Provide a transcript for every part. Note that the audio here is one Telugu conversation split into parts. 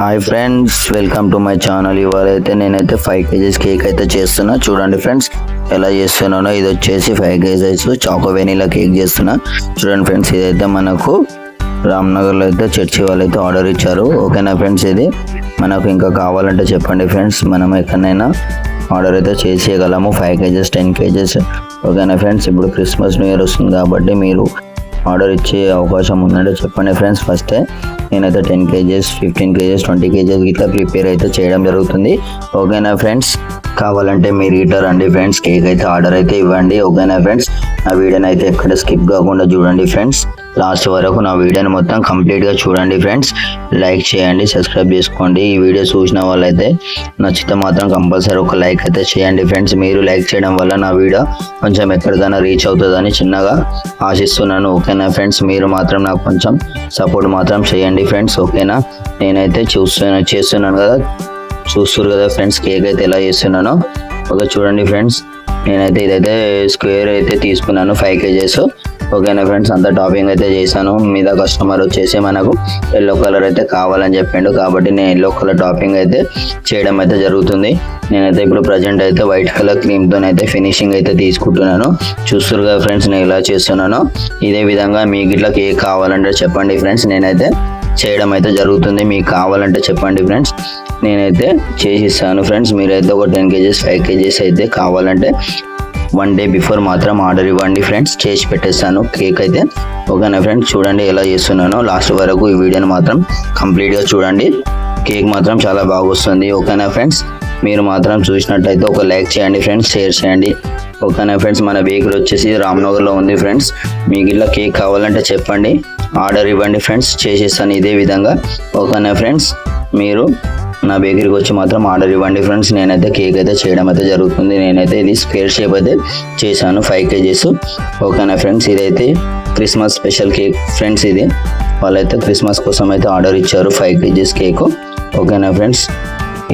Hi friends welcome to my channel ఇవాళ అయితే నేనైతే ఫైవ్ కేజీస్ కేక్ అయితే చేస్తున్నా. చూడండి ఫ్రెండ్స్ ఎలా చేస్తున్నానో. ఇది వచ్చేసి five kgs choco vanilla cake చేస్తున్నా. చూడండి ఫ్రెండ్స్ ఇదైతే మనకు రామ్నగర్లో అయితే చర్చి వాళ్ళు అయితే ఆర్డర్ ఇచ్చారు. ఓకేనా ఫ్రెండ్స్ ఇది? మనకు ఇంకా కావాలంటే చెప్పండి ఫ్రెండ్స్ మనం ఎక్కడైనా ఆర్డర్ అయితే చేసేయగలము. Five kgs ten kgs. ఓకేనా ఫ్రెండ్స్ ఇప్పుడు క్రిస్మస్ న్యూ ఇయర్ వస్తుంది కాబట్టి మీరు ఆర్డర్ ఇచ్చే అవకాశం ఉందంటే చెప్పండి ఫ్రెండ్స్ ఫస్టే నేనైతే ten kgs fifteen kgs twenty kgs ఇట్లా ప్రిపేర్ అయితే చేయడం జరుగుతుంది. ఓకేనా ఫ్రెండ్స్? కావాలంటే మీరు ఇట్లా రండి ఫ్రెండ్స్. కేక్ అయితే ఆర్డర్ అయితే ఇవ్వండి. ఓకేనా ఫ్రెండ్స్? నా వీడియోని అయితే ఎక్కడ స్కిప్ కాకుండా చూడండి ఫ్రెండ్స్. లాస్ట్ వరకు నా వీడియోని మొత్తం కంప్లీట్గా చూడండి ఫ్రెండ్స్. లైక్ చేయండి సబ్స్క్రైబ్ చేసుకోండి. ఈ వీడియో చూసిన వాళ్ళైతే నచ్చితే మాత్రం కంపల్సరీ ఒక లైక్ అయితే చేయండి ఫ్రెండ్స్. మీరు లైక్ చేయడం వల్ల నా వీడియో కొంచెం ఎక్కడికైనా రీచ్ అవుతుందని చిన్నగా ఆశిస్తున్నాను. ఓకేనా ఫ్రెండ్స్? మీరు మాత్రం నాకు కొంచెం సపోర్ట్ మాత్రం చేయండి ఫ్రెండ్స్ ఓకేనా? నేనైతే చూస్తున్నా చేస్తున్నాను కదా? చూస్తున్నారు కదా ఫ్రెండ్స్ కేక్ అయితే ఎలా చేస్తున్నానో? ఓకే చూడండి ఫ్రెండ్స్. నేనైతే ఇదైతే స్క్వేర్ అయితే తీసుకున్నాను ఫైవ్ కేజెస్. ఓకేనా ఫ్రెండ్స్? అంతా టాపింగ్ అయితే చేశాను. మీద కస్టమర్ వచ్చేసి మనకు ఎల్లో కలర్ అయితే కావాలని చెప్పిండు. కాబట్టి నేను ఎల్లో కలర్ టాపింగ్ అయితే చేయడం అయితే జరుగుతుంది. నేనైతే ఇప్పుడు ప్రజెంట్ అయితే వైట్ కలర్ క్రీమ్తో అయితే ఫినిషింగ్ అయితే తీసుకుంటున్నాను. చూస్తారు కదా ఫ్రెండ్స్ నేను ఎలా చేస్తున్నాను? ఇదే విధంగా మీకు ఇట్లా కేక్ కావాలంటే చెప్పండి ఫ్రెండ్స్. నేనైతే చేయడం అయితే జరుగుతుంది. మీకు కావాలంటే చెప్పండి ఫ్రెండ్స్. నేనైతే చేసిస్తాను ఫ్రెండ్స్. మీరైతే ఒక టెన్ కేజెస్ ఫైవ్ కేజెస్ అయితే కావాలంటే వన్ డే బిఫోర్ మాత్రం ఆర్డర్ ఇవ్వండి ఫ్రెండ్స్. చేసి పెట్టేస్తాను. కేక్ అయితే ఓకేనా ఫ్రెండ్స్? చూడండి ఎలా చేస్తున్నానో. లాస్ట్ వరకు ఈ వీడియోని మాత్రం కంప్లీట్గా చూడండి. కేక్ మాత్రం చాలా బాగా వస్తుంది. ఓకేనా ఫ్రెండ్స్? మీరు మాత్రం చూసినట్టయితే ఒక లైక్ చేయండి ఫ్రెండ్స్. షేర్ చేయండి. ఓకేనా ఫ్రెండ్స్ మన వెహికల్ వచ్చేసి రామ్నగర్లో ఉంది ఫ్రెండ్స్. మీకు ఇలా కేక్ కావాలంటే చెప్పండి. ఆర్డర్ ఇవ్వండి ఫ్రెండ్స్ చేసేస్తాను ఇదే విధంగా. ఓకేనా ఫ్రెండ్స్ మీరు నా బేకరీకి వచ్చి మాత్రం ఆర్డర్ ఇవ్వండి ఫ్రెండ్స్. నేనైతే కేక్ అయితే చేయడం అయితే జరుగుతుంది. నేనైతే ఇది స్క్వేర్ షేప్ అయితే చేశాను ఫైవ్ కేజీస్. ఓకేనా ఫ్రెండ్స్ ఇదైతే క్రిస్మస్ స్పెషల్ కేక్ ఫ్రెండ్స్ ఇది. వాళ్ళైతే క్రిస్మస్ కోసం అయితే ఆర్డర్ ఇచ్చారు ఫైవ్ కేజీస్ కేక్ ఓకేనా ఫ్రెండ్స్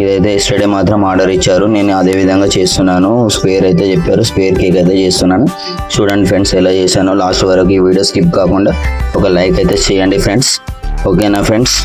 ఇదైతే ఎస్టర్డే మాత్రం ఆర్డర్ ఇచ్చారు. నేను అదే విధంగా చేస్తున్నాను. స్క్వేర్ అయితే చెప్పారు. స్క్వేర్ కేక్ అయితే చేస్తున్నాను. చూడండి ఫ్రెండ్స్ ఎలా చేశానో. లాస్ట్ వరకు ఈ వీడియో స్కిప్ కాకుండా ఒక లైక్ అయితే చేయండి ఫ్రెండ్స్ ఓకేనా ఫ్రెండ్స్